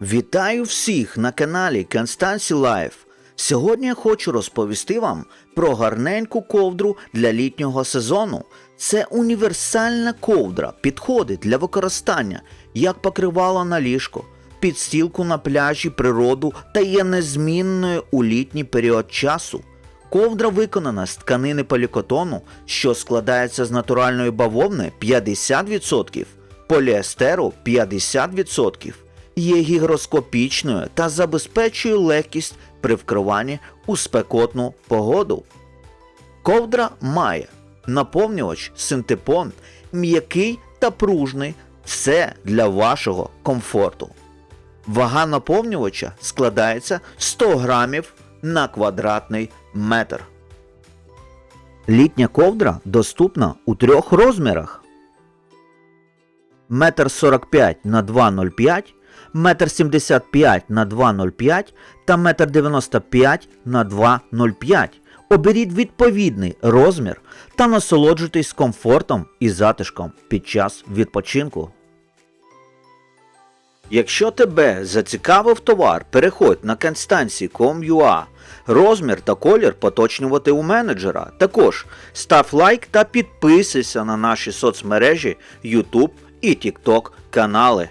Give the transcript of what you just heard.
Вітаю всіх на каналі Констанці Лайф. Сьогодні я хочу розповісти вам про гарненьку ковдру для літнього сезону. Це універсальна ковдра, підходить для використання як покривало на ліжко, підстілку на пляжі, природу та є незмінною у літній період часу. Ковдра виконана з тканини полікотону, що складається з натуральної бавовни 50%, поліестеру 50%, є гігроскопічною та забезпечує легкість при вкриванні у спекотну погоду. Ковдра має наповнювач синтепон, м'який та пружний, все для вашого комфорту. Вага наповнювача складається 100 грамів на квадратний метр. Літня ковдра доступна у трьох розмірах. Метр 45 на 2,05, метр 75 на 2,05 та метр 95 на 2,05. Оберіть відповідний розмір та насолоджуйтесь комфортом і затишком під час відпочинку. Якщо тебе зацікавив товар, переходь на constancy.com.ua. Розмір та колір поточнювати у менеджера. Також став лайк та підписуйся на наші соцмережі YouTube і TikTok канали.